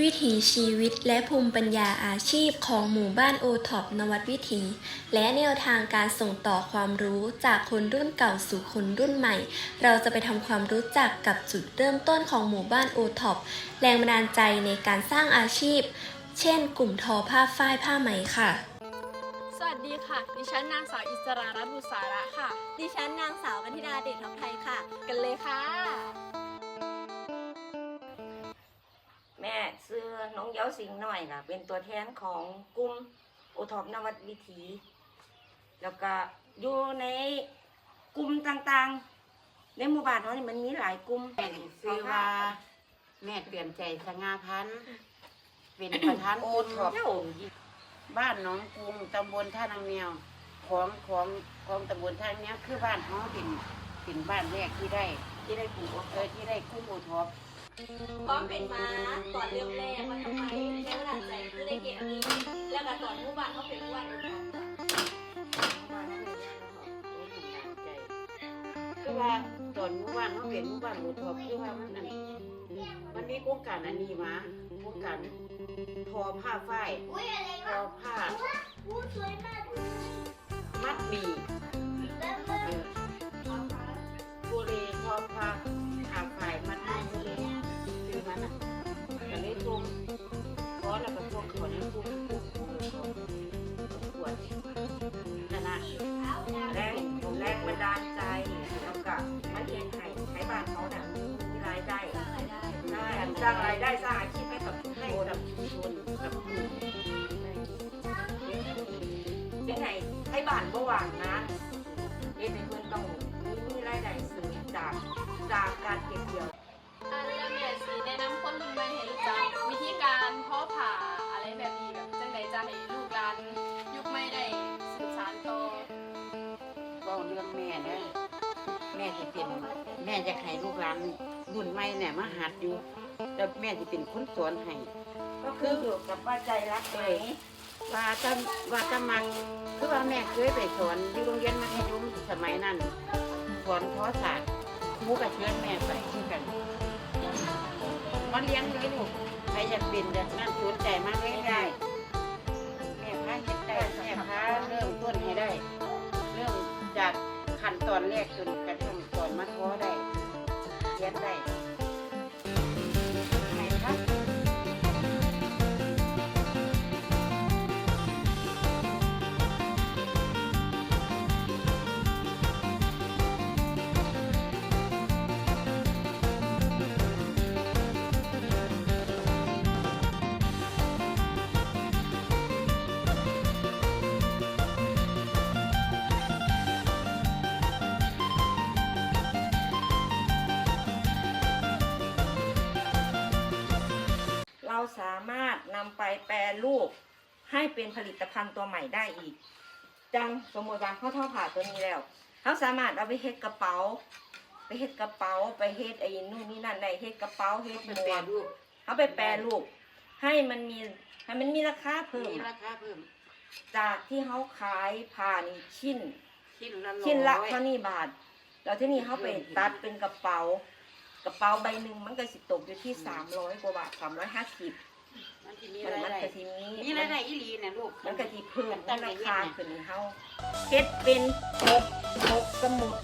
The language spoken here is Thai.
วิถีชีวิตและภูมิปัญญาอาชีพของหมู่บ้านโอท็อปนวัดวิถี และแนวทางการส่งต่อความรู้จากคนรุ่นเก่าสู่คนรุ่นใหม่ เราจะไปทำความรู้จักกับจุดเริ่มต้นของหมู่บ้านโอท็อปแรงบันดาลใจในการสร้างอาชีพ เช่น กลุ่มทอผ้าฝ้ายผ้าไหมค่ะ สวัสดีค่ะ ดิฉันนางสาวอิสรารัตน์บุษาระค่ะ ดิฉันนางสาวกันธิดาเดชทัพไทยค่ะ กันเลยค่ะ ซื้อน้องเย้าสิงห์หน่อยล่ะ เป็นตัวแทนของกลุ่มโอทอปนวัดวิถี แล้วก็อยู่ในกลุ่มต่างๆ ในหมู่บ้านเขานี่มันมีหลายกลุ่มแม่นี่ชื่อว่าแม่เตือนใจสง่าพันธ์เป็นประธานโออุ่นทอปบ้านหน้องกรุงตำบลท่านังเนียวของของของตำบลท่านังเนียวคือบ้านเขาเป็นเป็นบ้านแรกที่ได้ที่ได้กลุ่มโอเออที่ได้กุ้งโอท็อป พร้อมเป็นมาตอนเริ่มแรกว่าทำไมแรงบันดาลใจคือได้เก็บนนี้ แล้วก็ตอนหมู่บ้านเขาเป็นหมู่บ้านอุดมคือว่าตอนมู่บ้านเขาเป็นหมู่บ้านโอท็อคือว่ามันนั่นมันมีโครงการอันนี้มาโครงการทอผ้าฝ้ายทอผ้ามัดหมี่เออบุรีทอผ้า สร้างรายได้สร้างอาชีพให้กับให้กับนชนกับกลุ่มยังไงให้บ้านบ่ว่างนะเรียนให้เพื่อนต้องมีมีรายได้เสริมจากจากการเก็บเกี่ยวอันแล้วแม่สีแนะนำคนรุ่นใหม่ให้รู้จักวิธีการเพาะผ่าอะไรแบบนี้แบบจังใดจะให้ลูกหลานยุคใหม่ได้สืบสานต่อก็เรื่องแม่เด้อแม่จะเป็นแม่จะให้ลูกหลานรุ่นใหม่เนี่ยมาหัดอยู่ แล้วแม่จะเป็นคนสอนให้ก็คืออยู่กับว่าใจรักไหมว่าจะว่าจะมักคือว่าแม่เคยไปสอนอยู่โรงเรียนมัธยมสมัยนั้นสอนเพาะศาสตร์ครูก็เชิญแม่ไปคือกันมาเลี้ยงเลยลูกใครอยากเป็นอยากนั่นสนใจมากเลยได้แม่พาเฮ็ดได้แม่พาเริ่มต้นให้ได้ เริ่มจากขั้นตอนแรกจน สามารถนำไปแปรรูปให้เป็นผลิตภัณฑ์ตัวใหม่ได้อีก จังสมมติว่าเขาทอผ่าตัวนี้แล้วเขาสามารถเอาไปเฮ็ดกระเป๋า ไปเฮ็ดกระเป๋า ไปเฮ็ดไอ้นู่นนี่นั่นได้เฮ็ดกระเป๋าเฮ็ดหเป็มนแปรวกรูปเอาไปแปรรูป ให้มันมีให้มันมีราคาเพิ่มมีอะราคาเพิ่ม จากที่เขาขายผ่านี่ชิ้น ชิ้นละชิ้นละร้อยเท่านี้บาท แล้วที่นี่เขาไปตัดเป็นกระเป๋า กระเป๋าใบหนึ่งมันก็สิตกอยู่ที่สามร้อยกว่าบาทสามร้อยห้าสิบมันที่มีมันรายมันได้ก็สิมีมีรายได้อีหลีเนี่ยลูกมันก็สิเพิ่มตั้งราใจคาเฮ็ดขึ้นให้เฮาเฮ็ดเป็นหกหกสมุด